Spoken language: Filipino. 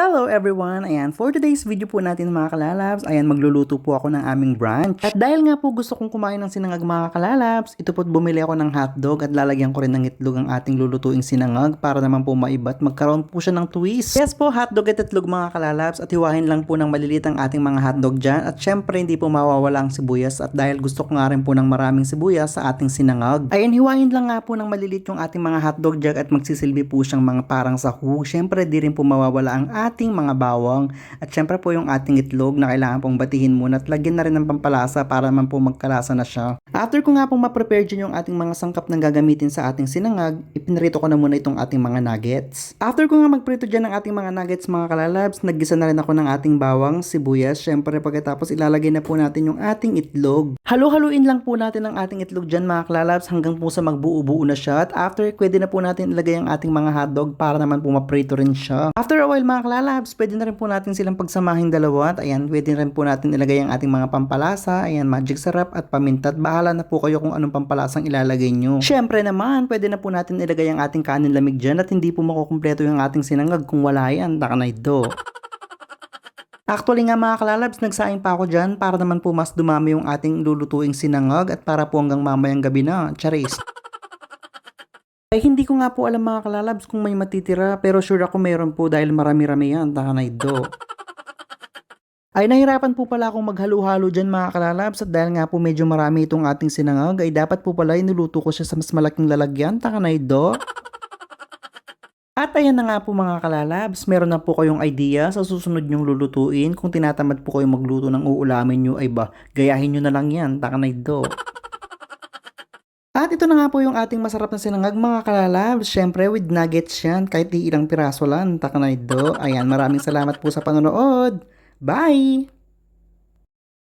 Hello everyone! Ayan, for today's video po natin mga kalalabs, ayan magluluto po ako ng aming brunch. At dahil nga po gusto kong kumain ng sinangag mga kalalabs, ito po't bumili ako ng hotdog at lalagyan ko rin ng itlog ang ating lulutuing sinangag para naman po maiba at magkaroon po siya ng twist. Yes po, hotdog at itlog mga kalalabs at hiwahin lang po ng malilit ang ating mga hotdog dyan at syempre hindi po mawawala ang sibuyas at dahil gusto ko nga rin po ng maraming sibuyas sa ating sinangag. Ayan, hiwahin lang nga po ng malilit yung ating mga hotdog dyan at magsisilbi po siyang mga parang sahog. Syempre di rin po mawawala ang ating mga bawang at syempre po yung ating itlog na kailangan pong batihin muna at lagyan na rin ng pampalasa para man po magkalasa na siya. After ko nga pong ma-prepare dyan yung ating mga sangkap na gagamitin sa ating sinangag, ipinrito ko na muna itong ating mga nuggets. After ko nga magprito dyan ng ating mga nuggets mga kalalabs, naggisa na rin ako ng ating bawang, sibuyas, syempre pagkatapos ilalagay na po natin yung ating itlog. Halo-haluin lang po natin ang ating itlog dyan mga kalalabs hanggang po sa magbuo-buo na siya at after pwede na po natin ilagay ang ating mga hotdog para naman po maprito rin siya. After a while mga kalalabs, pwede na rin po natin silang pagsamahin dalawa at ayan, pwede rin po natin ilagay ang ating mga pampalasa, ayan, magic sarap at paminta at bahala na po kayo kung anong pampalasang ilalagay nyo. Syempre naman, pwede na po natin ilagay ang ating kanin lamig dyan at hindi po makukumpleto yung ating sinangag kung wala yan, takanay do. Actually nga mga kalalabs, nagsaing pa ako dyan para naman po mas dumami yung ating lulutuing sinangag at para po hanggang mamayang gabi na, charis. Ay hindi ko nga po alam mga kalalabs kung may matitira pero sure ako meron po dahil marami-rami yan, takanay do. Ay nahirapan po pala akong maghalo-halo dyan mga kalalabs at dahil nga po medyo marami itong ating sinangag ay dapat po pala inuluto ko siya sa mas malaking lalagyan, takanay do. At ayan na nga po mga kalalabs, meron na po kayong idea sa susunod nyong lulutuin. Kung tinatamad po kayong magluto ng uulamin nyo ay ba, gayahin nyo na lang yan, takanay do. At ito na nga po yung ating masarap na sinangag mga kalalabs. Siyempre with nuggets yan, kahit di ilang piraso lang, takanay do. Ayan, maraming salamat po sa panonood. Bye!